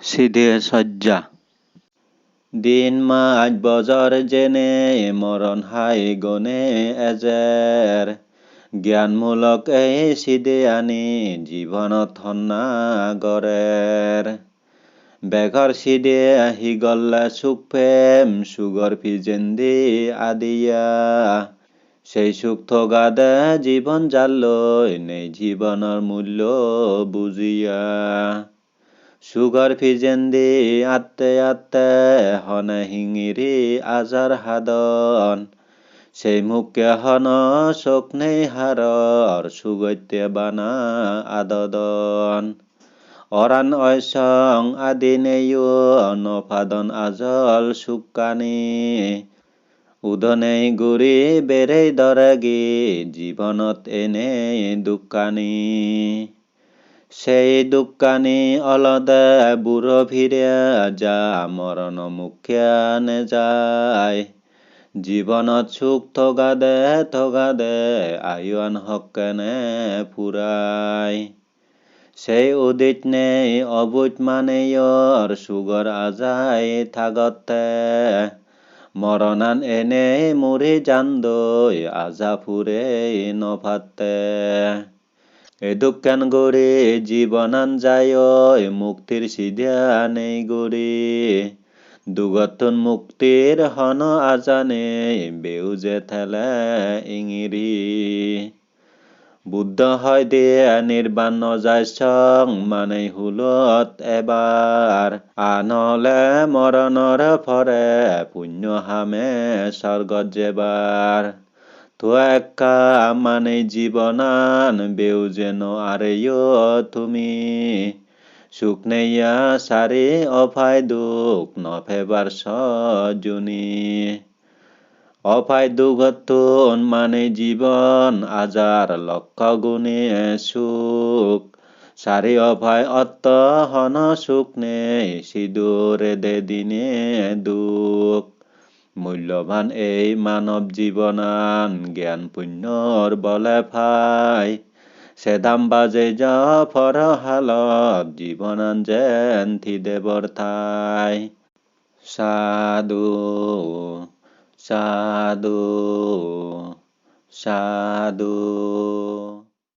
সিধে সজ্জা দিন মাজ বজর জেনে মরণ হাই গনে এজেৰ জ্ঞানমূলক এই সিদে আনি জীৱনত সন্না গড়েৰ বেঘৰ সিদে আহি গল্লে প্রেম, সুগর ফিজেন্দি আদিয়া। সেই সুখ থগাদে জীবন জাল্লৈ নেই জীবনৰ মূল্য বুজিয়া সুগর ফিজেন্দি, আত্তে আত্তে, হনে হিঙিরি, আজার হাদন। সেই মুখে হন চোখ নেই হারর, সুগত্যে বানা আদদন। অরান ঐসং আদি নেয়ু, নফাদন আজল সুকানি। উদনেই গুৰি বেৰেই দৰগি জীৱনত এনেই দুকানি। সেই দুকানি অলদে বুঢ়ো ভিৰে যা মৰণ মুখীয়া নেযায় জীৱনত সুখ থকা দে থকা দে আয়ুৱান হকেনে ফুরায় সেই উদিত নেই অবুজ মানেয়র সুগর আজাই থাগতে। মরণান এনে মুড়ি জান্দই আজা ফুরে নভাতে। এদুকান গড়ি জীবনান যায় মুক্তির সিধা নেই গড়ি। দুগতন মুক্তির হন আজানে, বেউজে থেলে ইঙিরি বুদ্ধ হয় দিয়ে নির্বাণ যায় সং মানে হুলত এবাৰ আনলে মৰণৰ ফৰে পুণ্য হামে স্বৰ্গত যেবাৰ থোৱা একা মানে জীৱনান বেউজেন আৰেয় তুমি। সুখ নেইয়া চাৰি অভাই দুখ নফেবাৰ সজনী। অপায় দুঘতুন মানে জীবন আজার লক্ষ গুণে সুখ। চারি অভয় অত্ত হন সুখ নেই, সিঁদুরে দে দিনে দুখ। মূল্যবান এই মানৱ জীৱনান জ্ঞান পুণ্যৰ বলে ফাই সেদাম বাজে যা ফৰ হালত জীৱনান যেন থি দেৱৰ ঠাই। সাধু সাধু সাধু।